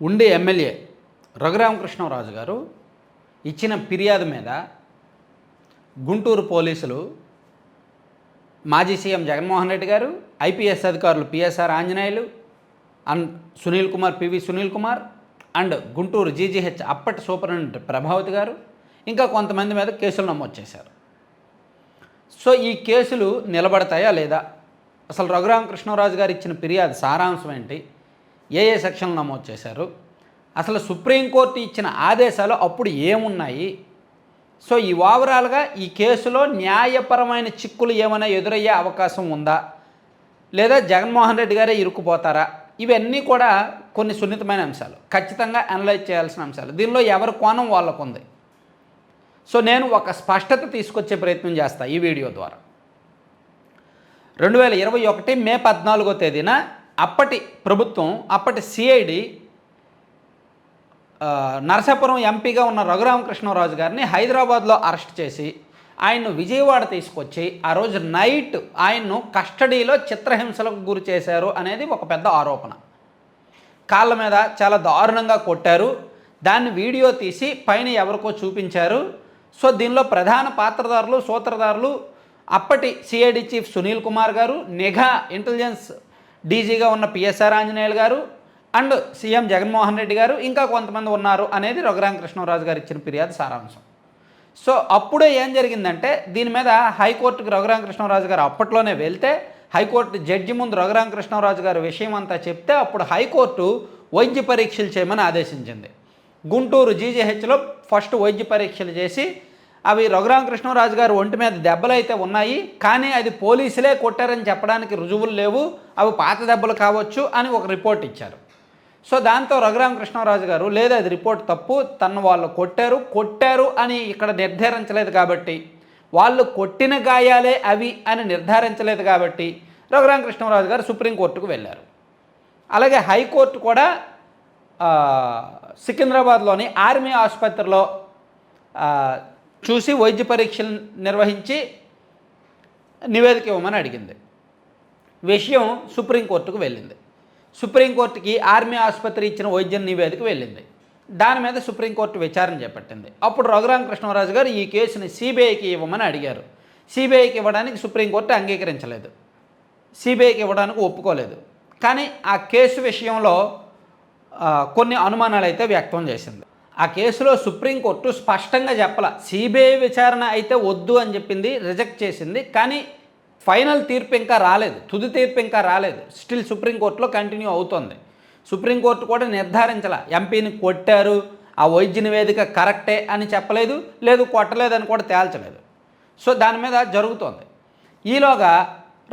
ఉండే ఎమ్మెల్యే రఘురామకృష్ణరాజు గారు ఇచ్చిన ఫిర్యాదు మీద గుంటూరు పోలీసులు మాజీ సీఎం జగన్మోహన్ రెడ్డి గారు ఐపీఎస్ అధికారులు PSR Anjaneyulu and Sunil Kumar PV Sunil Kumar and Guntur GGH అప్పటి సూపరింటెండెంట్ ప్రభావతి గారు ఇంకా కొంతమంది మీద కేసులు నమోదు చేశారు. సో ఈ కేసులు నిలబడతాయా లేదా? అసలు రఘురామకృష్ణరాజు గారు ఇచ్చిన ఫిర్యాదు సారాంశం ఏంటి? ఏ ఏ సెక్షన్లు నమోదు చేశారు? అసలు సుప్రీంకోర్టు ఇచ్చిన ఆదేశాలు అప్పుడు ఏమున్నాయి? సో ఈ ఓవరాల్గా ఈ కేసులో న్యాయపరమైన చిక్కులు ఏమైనా ఎదురయ్యే అవకాశం ఉందా? లేదా జగన్మోహన్ రెడ్డి గారే ఇరుక్కుపోతారా? ఇవన్నీ కూడా కొన్ని సున్నితమైన అంశాలు. ఖచ్చితంగా అనలైజ్ చేయాల్సిన అంశాలు. దీనిలో ఎవరి కోణం వాళ్ళకు ఉంది సో నేను ఒక స్పష్టత తీసుకొచ్చే ప్రయత్నం చేస్తాను ఈ వీడియో ద్వారా. రెండు వేల ఇరవై ఒకటి మే పద్నాలుగో తేదీన అప్పటి ప్రభుత్వం అప్పటి సిఐడి నరసాపురం ఎంపీగా ఉన్న రఘురామకృష్ణరాజు గారిని హైదరాబాద్లో అరెస్ట్ చేసి ఆయన్ను విజయవాడ తీసుకొచ్చి ఆ రోజు నైట్ ఆయన్ను కస్టడీలో చిత్రహింసలకు గురి చేశారు అనేది ఒక పెద్ద ఆరోపణ. కాళ్ళ మీద చాలా దారుణంగా కొట్టారు. దాన్ని వీడియో తీసి పైన ఎవరికో చూపించారు. సో దీనిలో ప్రధాన పాత్రదారులు సూత్రధారులు అప్పటి సిఐడి చీఫ్ సునీల్ కుమార్ గారు నిఘా ఇంటెలిజెన్స్ డీజీగా ఉన్న పిఎస్ఆర్ ఆంజనేయులు గారు అండ్ సీఎం జగన్మోహన్ రెడ్డి గారు ఇంకా కొంతమంది ఉన్నారు అనేది రఘురామకృష్ణరాజు గారు ఇచ్చిన ఫిర్యాదు సారాంశం. సో అప్పుడే ఏం జరిగిందంటే దీని మీద హైకోర్టుకు రఘురామకృష్ణరాజు గారు అప్పట్లోనే వెళ్తే హైకోర్టు జడ్జి ముందు రఘురామకృష్ణరాజు గారు విషయం అంతా చెప్తే అప్పుడు హైకోర్టు వైద్య పరీక్షలు చేయమని ఆదేశించింది. గుంటూరు జీజీహెచ్లో ఫస్ట్ వైద్య పరీక్షలు చేసి అవి రఘురామకృష్ణరాజు గారు ఒంటి మీద దెబ్బలు అయితే ఉన్నాయి కానీ అది పోలీసులే కొట్టారని చెప్పడానికి రుజువులు లేవు అవి పాత దెబ్బలు కావచ్చు అని ఒక రిపోర్ట్ ఇచ్చారు. సో దాంతో రఘురామకృష్ణరాజు గారు లేదా అది రిపోర్ట్ తప్పు తను వాళ్ళు కొట్టారు కొట్టారు అని ఇక్కడ నిర్ధారించలేదు కాబట్టి వాళ్ళు కొట్టిన గాయాలే అవి అని నిర్ధారించలేదు కాబట్టి రఘురామకృష్ణరాజు గారు సుప్రీంకోర్టుకు వెళ్ళారు. అలాగే హైకోర్టు కూడా సికింద్రాబాద్లోని ఆర్మీ ఆసుపత్రిలో చూసి వైద్య పరీక్షలు నిర్వహించి నివేదిక ఇవ్వమని అడిగింది. విషయం సుప్రీంకోర్టుకు వెళ్ళింది. సుప్రీంకోర్టుకి ఆర్మీ ఆసుపత్రి ఇచ్చిన వైద్య నివేదిక వెళ్ళింది. దాని మీద సుప్రీంకోర్టు విచారణ చేపట్టింది. అప్పుడు రఘురామకృష్ణరాజు గారు ఈ కేసుని సిబిఐకి ఇవ్వమని అడిగారు. సిబిఐకి ఇవ్వడానికి సుప్రీంకోర్టు అంగీకరించలేదు. సిబిఐకి ఇవ్వడానికి ఒప్పుకోలేదు. కానీ ఆ కేసు విషయంలో కొన్ని అనుమానాలు అయితే వ్యక్తం చేసింది. ఆ కేసులో సుప్రీంకోర్టు స్పష్టంగా చెప్పాల సిబిఐ విచారణ అయితే వద్దు అని చెప్పింది రిజెక్ట్ చేసింది కానీ ఫైనల్ తీర్పు ఇంకా రాలేదు తుది తీర్పు ఇంకా రాలేదు. స్టిల్ సుప్రీంకోర్టులో కంటిన్యూ అవుతోంది. సుప్రీంకోర్టు కూడా నిర్ధారించాల ఎంపీని కొట్టారు ఆ వైద్య నివేదిక కరెక్టే అని చెప్పలేదు లేదు కొట్టలేదని కూడా తేల్చలేదు. సో దాని మీద జరుగుతోంది. ఈలోగా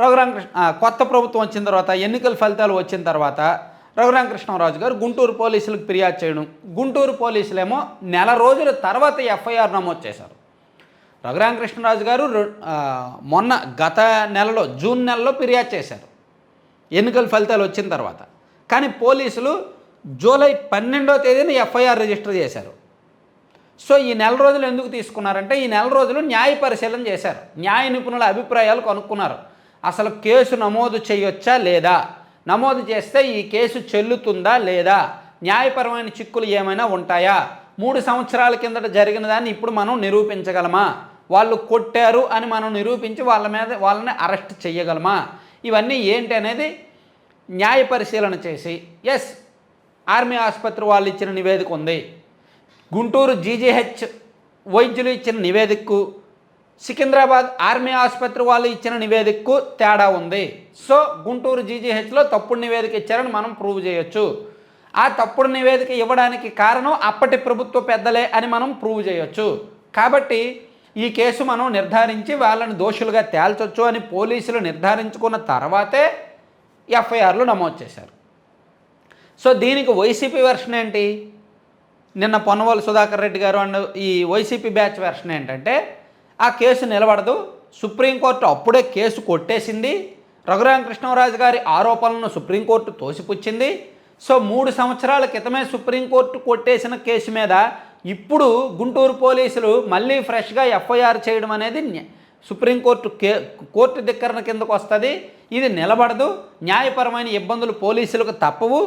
రఘురామకృష్ణ కొత్త ప్రభుత్వం వచ్చిన తర్వాత ఎన్నికల ఫలితాలు వచ్చిన తర్వాత రఘురామకృష్ణరాజు గారు గుంటూరు పోలీసులకు ఫిర్యాదు చేయడం. గుంటూరు పోలీసులేమో నెల రోజుల తర్వాత ఎఫ్ఐఆర్ నమోదు చేశారు. రఘురామకృష్ణరాజు గారు మొన్న గత నెలలో జూన్ నెలలో ఫిర్యాదు చేశారు. ఎన్నికల ఫలితాలు వచ్చిన తర్వాత. కానీ పోలీసులు జూలై పన్నెండో తేదీన ఎఫ్ఐఆర్ రిజిస్టర్ చేశారు. సో ఈ నెల రోజులు ఎందుకు తీసుకున్నారంటే ఈ నెల రోజులు న్యాయ పరిశీలన చేశారు. న్యాయ నిపుణుల అభిప్రాయాలు కనుక్కున్నారు. అసలు కేసు నమోదు చేయొచ్చా లేదా? నమోదు చేస్తే ఈ కేసు చెల్లుతుందా లేదా? న్యాయపరమైన చిక్కులు ఏమైనా ఉంటాయా? మూడు సంవత్సరాల కిందట జరిగిన దాన్ని ఇప్పుడు మనం నిరూపించగలమా? వాళ్ళు కొట్టారు అని మనం నిరూపించి వాళ్ళ మీద వాళ్ళని అరెస్ట్ చేయగలమా ఇవన్నీ ఏంటి అనేది న్యాయ పరిశీలన చేసి ఎస్ ఆర్మీ ఆసుపత్రి వాళ్ళు ఇచ్చిన నివేదిక ఉంది. గుంటూరు జీజీహెచ్ వైద్యులు ఇచ్చిన నివేదికకు సికింద్రాబాద్ ఆర్మీ ఆసుపత్రి వాళ్ళు ఇచ్చిన నివేదికకు తేడా ఉంది. సో గుంటూరు జీజీహెచ్లో తప్పుడు నివేదిక ఇచ్చారని మనం ప్రూవ్ చేయొచ్చు. ఆ తప్పుడు నివేదిక ఇవ్వడానికి కారణం అప్పటి ప్రభుత్వ పెద్దలే అని మనం ప్రూవ్ చేయొచ్చు. కాబట్టి ఈ కేసు మనం నిర్ధారించి వాళ్ళని దోషులుగా తేల్చొచ్చు అని పోలీసులు నిర్ధారించుకున్న తర్వాతే ఎఫ్ఐఆర్లు నమోదు చేశారు. సో దీనికి వైసీపీ వెర్షన్ ఏంటి? నిన్న పొన్నవోలు సుధాకర్ రెడ్డి గారు అండ్ ఈ వైసీపీ బ్యాచ్ వెర్షన్ ఏంటంటే ఆ కేసు నిలబడదు. సుప్రీంకోర్టు అప్పుడే కేసు కొట్టేసింది. రఘురామకృష్ణరాజు గారి ఆరోపణలను సుప్రీంకోర్టు తోసిపుచ్చింది. సో మూడు సంవత్సరాల క్రితమే సుప్రీంకోర్టు కొట్టేసిన కేసు మీద ఇప్పుడు గుంటూరు పోలీసులు మళ్ళీ ఫ్రెష్గా ఎఫ్ఐఆర్ చేయడం అనేది సుప్రీంకోర్టు కే కోర్టు ధిక్కరణ కిందకు వస్తుంది. ఇది నిలబడదు. న్యాయపరమైన ఇబ్బందులు పోలీసులకు తప్పవు.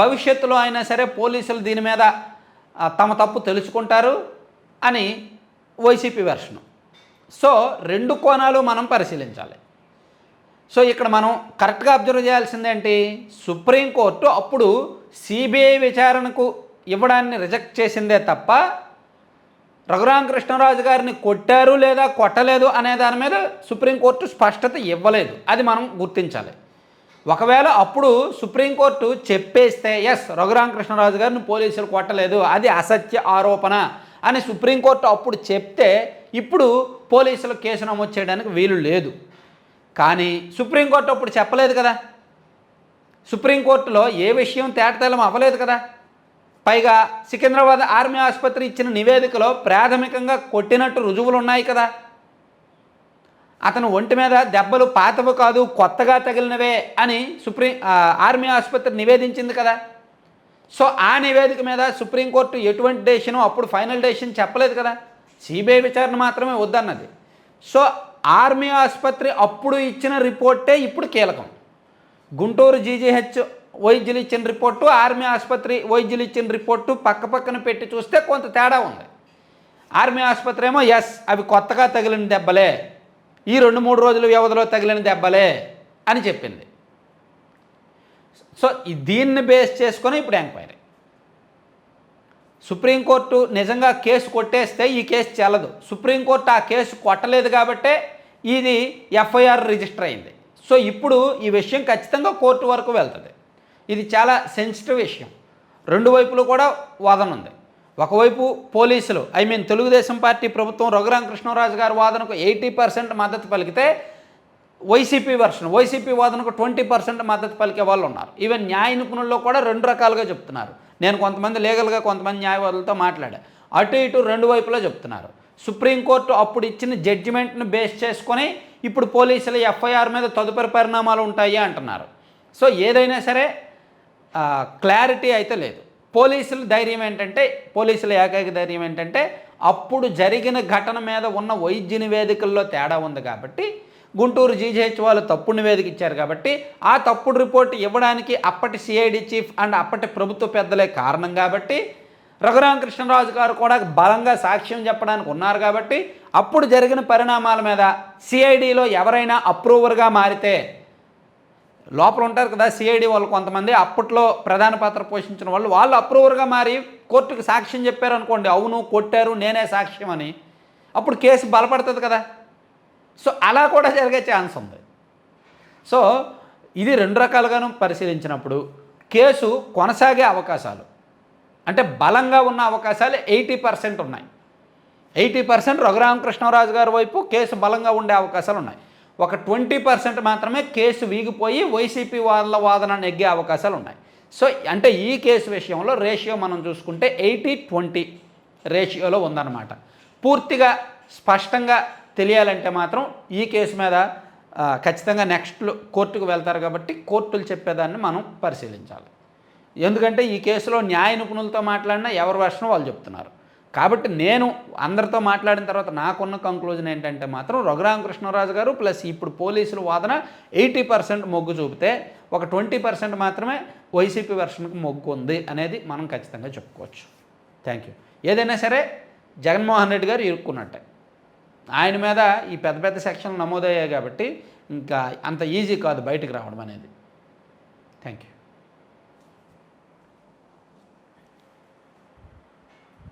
భవిష్యత్తులో అయినా సరే పోలీసులు దీని మీద తమ తప్పు తెలుసుకుంటారు అని వైసీపీ వెర్షను. సో రెండు కోణాలు మనం పరిశీలించాలి. సో ఇక్కడ మనం కరెక్ట్గా అబ్జర్వ్ చేయాల్సిందేంటి సుప్రీంకోర్టు అప్పుడు సిబిఐ విచారణకు ఇవ్వడాన్ని రిజెక్ట్ చేసిందే తప్ప రఘురామకృష్ణరాజు గారిని కొట్టారు లేదా కొట్టలేదు అనే దాని మీద సుప్రీంకోర్టు స్పష్టత ఇవ్వలేదు. అది మనం గుర్తించాలి. ఒకవేళ అప్పుడు సుప్రీంకోర్టు చెప్పేస్తే ఎస్ రఘురామకృష్ణరాజు గారిని పోలీసులు కొట్టలేదు అది అసత్య ఆరోపణ అని సుప్రీంకోర్టు అప్పుడు చెప్తే ఇప్పుడు పోలీసులు కేసు నమోదు చేయడానికి వీలు లేదు. కానీ సుప్రీంకోర్టు అప్పుడు చెప్పలేదు కదా. సుప్రీంకోర్టులో ఏ విషయం తేటతెల్లం అవ్వలేదు కదా. పైగా సికింద్రాబాద్ ఆర్మీ ఆసుపత్రి ఇచ్చిన నివేదికలో ప్రాథమికంగా కొట్టినట్టు రుజువులు ఉన్నాయి కదా. అతను ఒంటి మీద దెబ్బలు పాతవి కాదు కొత్తగా తగిలినవే అని సుప్రీం ఆర్మీ ఆసుపత్రి నివేదించింది కదా. సో ఆ నివేదిక మీద సుప్రీంకోర్టు ఎటువంటి డెసిషన్ అప్పుడు ఫైనల్ డెసిషన్ చెప్పలేదు కదా. సిబిఐ విచారణ మాత్రమే వద్దన్నది. సో ఆర్మీ ఆసుపత్రి అప్పుడు ఇచ్చిన రిపోర్టే ఇప్పుడు కీలకం. గుంటూరు జీజీహెచ్ వైద్యులు ఇచ్చిన రిపోర్టు ఆర్మీ ఆసుపత్రి వైద్యులు ఇచ్చిన రిపోర్టు పక్క పక్కన పెట్టి చూస్తే కొంత తేడా ఉంది. ఆర్మీ ఆసుపత్రి ఏమో ఎస్ అవి కొత్తగా తగిలిన దెబ్బలే. ఈ రెండు మూడు రోజుల వ్యవధిలో తగిలిన దెబ్బలే అని చెప్పింది. సో దీన్ని బేస్ చేసుకొని ఇప్పుడు ఎంక్వైరీ. సుప్రీంకోర్టు నిజంగా కేసు కొట్టేస్తే ఈ కేసు చెల్లదు. సుప్రీంకోర్టు ఆ కేసు కొట్టలేదు కాబట్టే ఇది ఎఫ్ఐఆర్ రిజిస్టర్ అయింది. సో ఇప్పుడు ఈ విషయం ఖచ్చితంగా కోర్టు వరకు వెళ్తుంది. ఇది చాలా సెన్సిటివ్ విషయం. రెండు వైపులు కూడా వాదన ఉంది. ఒకవైపు పోలీసులు ఐ మీన్ తెలుగుదేశం పార్టీ ప్రభుత్వం రఘురామకృష్ణరాజు గారి వాదనకు ఎయిటీ పర్సెంట్ మద్దతు పలికితే వైసీపీ వర్షన్ వైసీపీ వాదనకు ట్వంటీ పర్సెంట్ మద్దతు పలికే వాళ్ళు ఉన్నారు. ఈవెన్ న్యాయ నిపుణుల్లో కూడా రెండు రకాలుగా చెప్తున్నారు. నేను కొంతమంది లీగల్గా కొంతమంది న్యాయవాదులతో మాట్లాడా. అటు ఇటు రెండు వైపులా చెప్తున్నారు. సుప్రీంకోర్టు అప్పుడు ఇచ్చిన జడ్జిమెంట్ను బేస్ చేసుకొని ఇప్పుడు పోలీసుల ఎఫ్ఐఆర్ మీద తదుపరి పరిణామాలు ఉంటాయి అంటున్నారు. సో ఏదైనా సరే క్లారిటీ అయితే లేదు. పోలీసుల ధైర్యం ఏంటంటే పోలీసుల ఏకైక ధైర్యం ఏంటంటే అప్పుడు జరిగిన ఘటన మీద ఉన్న వైద్య నివేదికల్లో తేడా ఉంది కాబట్టి గుంటూరు జీజీహెచ్ వాళ్ళు తప్పుడు నివేదిక ఇచ్చారు కాబట్టి ఆ తప్పుడు రిపోర్ట్ ఇవ్వడానికి అప్పటి సిఐడి చీఫ్ అండ్ అప్పటి ప్రభుత్వ పెద్దలే కారణం కాబట్టి రఘురామకృష్ణరాజు గారు కూడా బలంగా సాక్ష్యం చెప్పడానికి ఉన్నారు కాబట్టి అప్పుడు జరిగిన పరిణామాల మీద సిఐడిలో ఎవరైనా అప్రూవర్గా మారితే లోపల ఉంటారు కదా సిఐడి వాళ్ళు కొంతమంది. అప్పట్లో ప్రధాన పాత్ర పోషించిన వాళ్ళు వాళ్ళు అప్రూవర్గా మారి కోర్టుకు సాక్ష్యం చెప్పారు అనుకోండి అవును కొట్టారు నేనే సాక్ష్యం అని. అప్పుడు కేసు బలపడుతుంది కదా. సో అలా కూడా జరిగే ఛాన్స్ ఉంది. సో ఇది రెండు రకాలుగాను పరిశీలించినప్పుడు కేసు కొనసాగే అవకాశాలు. అంటే బలంగా ఉన్న అవకాశాలు ఎయిటీ పర్సెంట్ ఉన్నాయి. ఎయిటీ పర్సెంట్ రఘురామకృష్ణరాజు గారి వైపు కేసు బలంగా ఉండే అవకాశాలు ఉన్నాయి. ఒక ట్వంటీ పర్సెంట్ మాత్రమే కేసు వీగిపోయి వైసీపీ వాళ్ళ వాదన నెగ్గే అవకాశాలు ఉన్నాయి. సో అంటే ఈ కేసు విషయంలో రేషియో మనం చూసుకుంటే ఎయిటీ ట్వంటీ రేషియోలో ఉందన్నమాట. పూర్తిగా స్పష్టంగా తెలియాలంటే మాత్రం ఈ కేసు మీద ఖచ్చితంగా నెక్స్ట్ కోర్టుకు వెళ్తారు కాబట్టి కోర్టులు చెప్పేదాన్ని మనం పరిశీలించాలి. ఎందుకంటే ఈ కేసులో న్యాయ నిపుణులతో మాట్లాడినా ఎవరి వర్షం వాళ్ళు చెప్తున్నారు. కాబట్టి నేను అందరితో మాట్లాడిన తర్వాత నాకున్న కంక్లూజన్ ఏంటంటే మాత్రం రఘురామకృష్ణరాజు గారు ప్లస్ ఇప్పుడు పోలీసుల వాదన ఎయిటీ పర్సెంట్ మొగ్గు చూపితే ఒక ట్వంటీ పర్సెంట్ మాత్రమే వైసీపీ వెర్షన్కి మొగ్గు ఉంది అనేది మనం ఖచ్చితంగా చెప్పుకోవచ్చు. థ్యాంక్ యూ ఏదైనా సరే జగన్మోహన్ రెడ్డి గారు ఇరుక్కున్నట్టే. ఆయన మీద ఈ పెద్ద పెద్ద సెక్షన్లు నమోదయ్యాయి కాబట్టి ఇంకా అంత ఈజీ కాదు బయటకు రావడం అనేది. Thank you